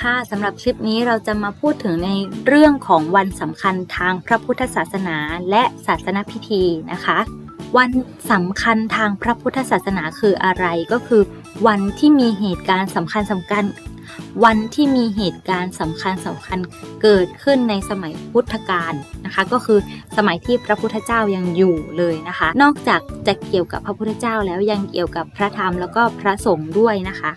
ค่ะสำหรับคลิปนี้เราจะมาพูดถึงในเรื่องของวันสำคัญทางพระพุทธศาสนาและศาสนพิธีนะคะ วันสำคัญทางพระพุทธศาสนาคืออะไรก็คือ วันที่มีเหตุการณ์สำคัญสำคัญ วันที่มีเหตุการณ์สำคัญสำคัญเกิดขึ้นในสมัยพุทธกาลนะคะ ก็คือสมัยที่พระพุทธเจ้ายังอยู่เลยนะคะ นอกจากจะเกี่ยวกับพระพุทธเจ้าแล้วยังเกี่ยวกับพระธรรมแล้วก็พระสงฆ์ด้วยนะคะ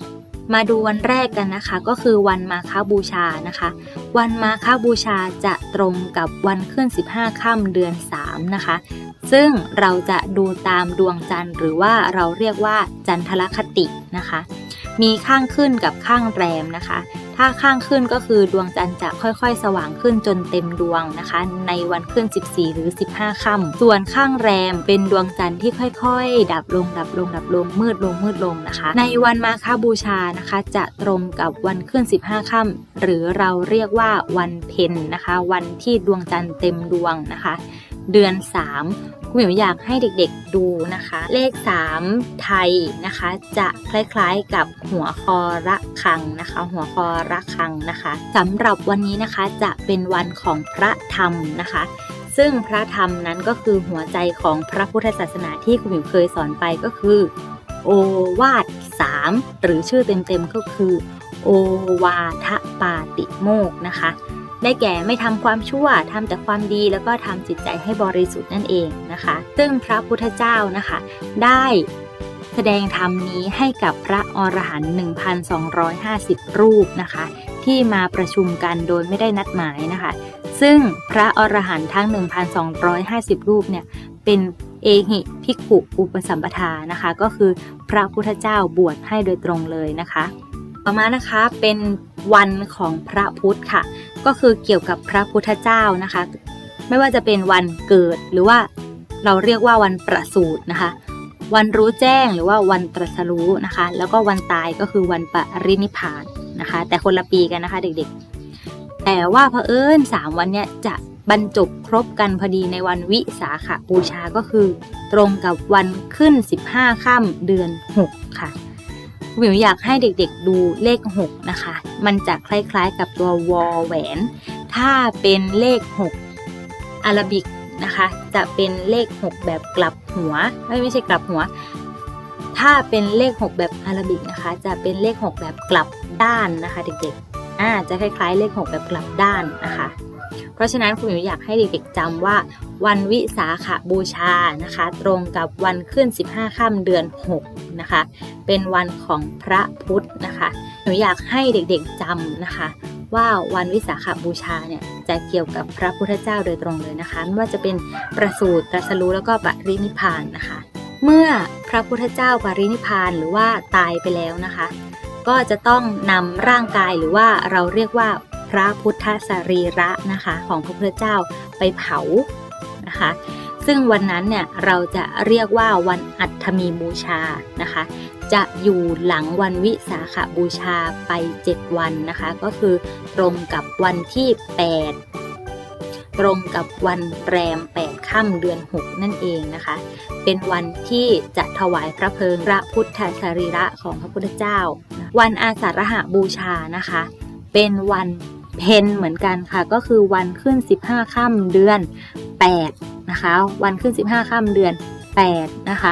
มาดูวันแรกกันนะคะก็คือวันมาฆบูชานะคะ วันมาฆบูชาจะตรงกับวันขึ้น 15ค่ำเดือน 3 นะคะ ซึ่งเราจะดูตามดวงจันทร์หรือว่าเราเรียกว่าจันทรคตินะคะ มีข้างขึ้นกับข้างแรมนะคะ ถ้าข้างขึ้นก็คือดวงจันทร์จะค่อยๆ สว่างขึ้นจนเต็มดวงนะคะ ในวันขึ้น 14 หรือ 15 ค่ำส่วนข้างแรมเป็นดวงจันทร์ที่ค่อยๆ ดับลงดับลงดับลงมืดลงมืดลงนะคะ ในวันมาฆบูชานะคะ จะตรงกับวันขึ้น 15 ค่ำหรือเราเรียกว่าวันเพ็ญนะคะ วันที่ดวงจันทร์เต็มดวงนะคะ เดือน 3 คุณหมิวอยากให้เด็กๆดูนะคะ เลข 3 ไทยนะคะ จะคล้ายๆกับหัวคอระคังนะคะ หัวคอระคังนะคะสำหรับวันนี้นะคะจะเป็นวันของพระธรรมนะคะ ซึ่งพระธรรมนั้นก็คือหัวใจของพระพุทธศาสนาที่คุณหมิวเคยสอนไปก็คือ โอวาท3หรือชื่อเต็มๆก็คือ โอวาทปาติโมกนะคะ ได้แก่ไม่ทำความชั่วทำแต่ความดีแล้วก็ทำจิตใจให้บริสุทธิ์นั่นเองนะคะ ซึ่งพระพุทธเจ้านะคะ ได้แสดงธรรมนี้ให้กับพระอรหันต์1,250 รูปนะคะ ที่มาประชุมกันโดยไม่ได้นัดหมายนะคะ ซึ่งพระอรหันต์ทั้ง 1,250 รูปเนี่ยเป็นเอหิภิกขุอุปสัมปทานะคะ ก็คือพระพุทธเจ้าบวชให้โดยตรงเลยนะคะ ต่อมานะคะเป็น วันของพระพุทธค่ะ ก็คือเกี่ยวกับพระพุทธเจ้านะคะ ไม่ว่าจะเป็นวันเกิดหรือว่าเราเรียกว่าวันประสูตินะคะ วันรู้แจ้งหรือว่าวันตรัสรู้นะคะ แล้วก็วันตายก็คือวันปรินิพานนะคะ แต่คนละปีกันนะคะเด็กๆ แต่ว่าเผอิญสามวันเนี้ยจะบรรจบครบกันพอดีในวันวิสาขบูชาก็คือ ตรงกับวันขึ้น 15 ค่ำเดือน 6 ค่ะ หมิวอยากให้เด็กๆดูเลข 6 นะคะ มันจะคล้ายๆกับตัววอแหวน ถ้าเป็นเลข 6 อาราบิกนะคะ จะเป็นเลข 6 แบบกลับหัว ไม่ไม่ใช่กลับหัว ถ้าเป็นเลข 6 แบบอาราบิกนะคะ จะเป็นเลข 6 แบบกลับด้านนะคะเด็กๆอ่าจะคล้ายๆเลข 6 แบบกลับด้านนะคะ เพราะฉะนั้นคุณหมิวอยากให้เด็กๆจำว่า วันวิสาขบูชานะคะ ตรงกับวันขึ้น 15ค่ำเดือน 6 นะคะ เป็นวันของพระพุทธนะคะหนูอยากให้เด็กๆจำนะคะ ว่าวันวิสาขบูชาเนี่ยจะเกี่ยวกับพระพุทธเจ้าโดยตรงเลยนะคะไม่ว่าจะเป็นประสูติตรัสรู้แล้วก็ปรินิพานนะคะ เมื่อพระพุทธเจ้าปรินิพพานหรือว่าตายไปแล้วนะคะ ก็จะต้องนำร่างกายหรือว่าเราเรียกว่าพระพุทธสรีระนะคะ ของพระพุทธเจ้าไปเผา นะคะ ซึ่งวันนั้นเนี่ยเราจะเรียกว่าวันอัฐมีบูชานะคะ จะอยู่หลังวันวิสาขบูชาไป 7 วันนะคะ ก็คือตรงกับวันที่ 8ตรงกับวันแรม8ค่ำเดือน 6 นั่นเองนะคะ เป็นวันที่จะถวายพระเพลิงพระพุทธสรีระของพระพุทธเจ้า วันอาสาฬหบูชานะคะ เป็นวัน เพนเหมือนกันค่ะ ก็คือวันขึ้น 15ค่ำเดือน 8 นะคะ วันขึ้น 15ค่ำเดือน 8 นะคะ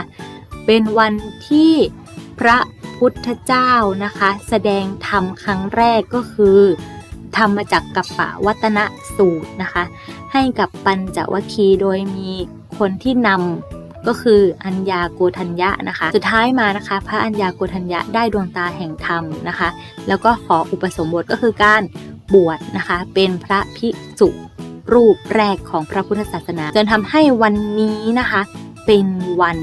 เป็นวันที่พระพุทธเจ้านะคะ แสดงธรรมครั้งแรกก็คือทำมจากกัปปะวัตนสูตรนะคะ ให้กับปัญจวัคคีย์โดยมีคนที่นำก็คืออัญญาโกทัญญะนะคะ สุดท้ายมานะคะ พระอัญญาโกทัญญะได้ดวงตาแห่งธรรมนะคะ แล้วก็ขออุปสมบทก็คือการ บวชนะคะ เป็นพระภิกษุรูปแรกของพระพุทธศาสนาจนทำให้วันนี้นะคะ เป็นวัน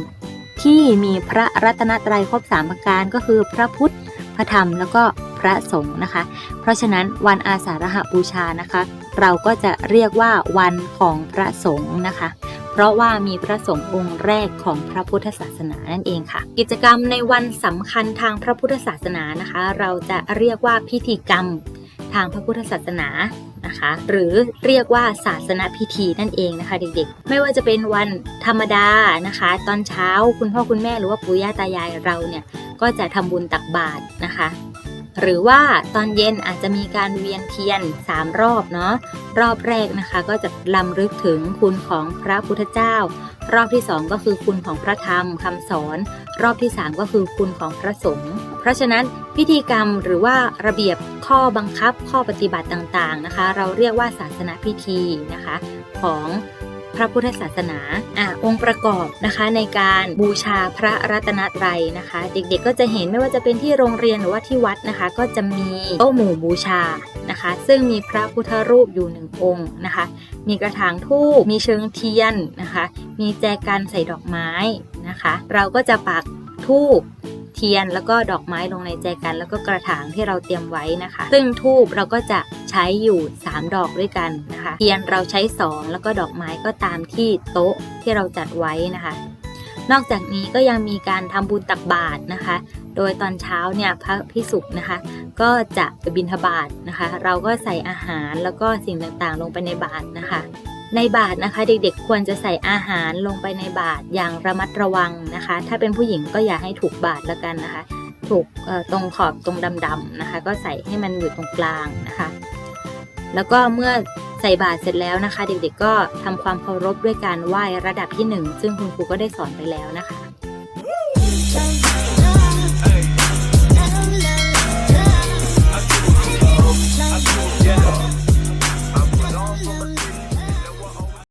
ที่มีพระรัตนตรัยครบสามประการก็คือพระพุทธ พระธรรมแล้วก็พระสงฆ์นะคะ เพราะฉะนั้นวันอาสาฬหบูชานะคะ เราก็จะเรียกว่าวันของพระสงฆ์นะคะ เพราะว่ามีพระสงฆ์องค์แรกของพระพุทธศาสนานั่นเองค่ะ กิจกรรมในวันสำคัญทางพระพุทธศาสนานะคะ เราจะเรียกว่าพิธีกรรม ทางพระพุทธศาสนานะคะหรือเรียกว่าศาสนพิธีนั่นเองนะคะเด็กๆ ไม่ว่าจะเป็นวันธรรมดานะคะ ตอนเช้าคุณพ่อคุณแม่หรือว่าปู่ย่าตายายเราเนี่ยก็จะทำบุญตักบาตรนะคะ หรือว่าตอนเย็นอาจจะมีการเวียนเทียน 3 รอบเนาะรอบแรกนะคะก็จะลำลึกถึงคุณของพระพุทธเจ้า รอบที่ 2 ก็คือคุณของพระธรรมคำสอน รอบที่ 3 ก็คือคุณของพระสงฆ์ เพราะฉะนั้นพิธีกรรมหรือว่าระเบียบข้อบังคับข้อปฏิบัติต่างๆนะคะ เราเรียกว่าศาสนาพิธีนะคะของพระพุทธศาสนาอะองค์ประกอบนะคะในการบูชาพระรัตนตรัยนะคะ เด็กๆก็จะเห็นไม่ว่าจะเป็นที่โรงเรียนหรือว่าที่วัดนะคะ ก็จะมีโต๊ะหมู่บูชานะคะ ซึ่งมีพระพุทธรูปอยู่หนึ่งองค์นะคะ มีกระถางทูบมีเชิงเทียนนะคะ มีแจกันใส่ดอกไม้นะคะ เราก็จะปักทูบ ทียนแล้วก็ดอกไม้ลงในแจกัน แล้วก็กระถางที่เราเตรียมไว้นะคะ ซึ่งทูบเราก็จะใช้อยู่ 3 ดอกด้วยกันนะคะ เทียนเราใช้ 2 แล้วก็ดอกไม้ก็ตามที่โต๊ะที่เราจัดไว้นะคะ นอกจากนี้ก็ยังมีการทำบุญตักบาตรนะคะ โดยตอนเช้าเนี่ยพระพิสุกนะคะ ก็จะบิณฑบาตนะคะ เราก็ใส่อาหารแล้วก็สิ่งต่างๆ ลงไปในบาตรนะคะ ในบาตรนะคะ เด็กๆ ควรจะใส่อาหารลงไปในบาตรอย่างระมัดระวังนะคะ ถ้าเป็นผู้หญิงก็อย่าให้ถูกบาตรแล้วกันนะคะ ถูกตรงขอบตรงดำๆนะคะ ก็ใส่ให้มันอยู่ตรงกลางนะคะ แล้วก็เมื่อใส่บาตรเสร็จแล้วนะคะ เด็กๆก็ทำความเคารพด้วยการไหว้ระดับที่หนึ่งซึ่งคุณครูก็ได้สอนไปแล้วนะคะ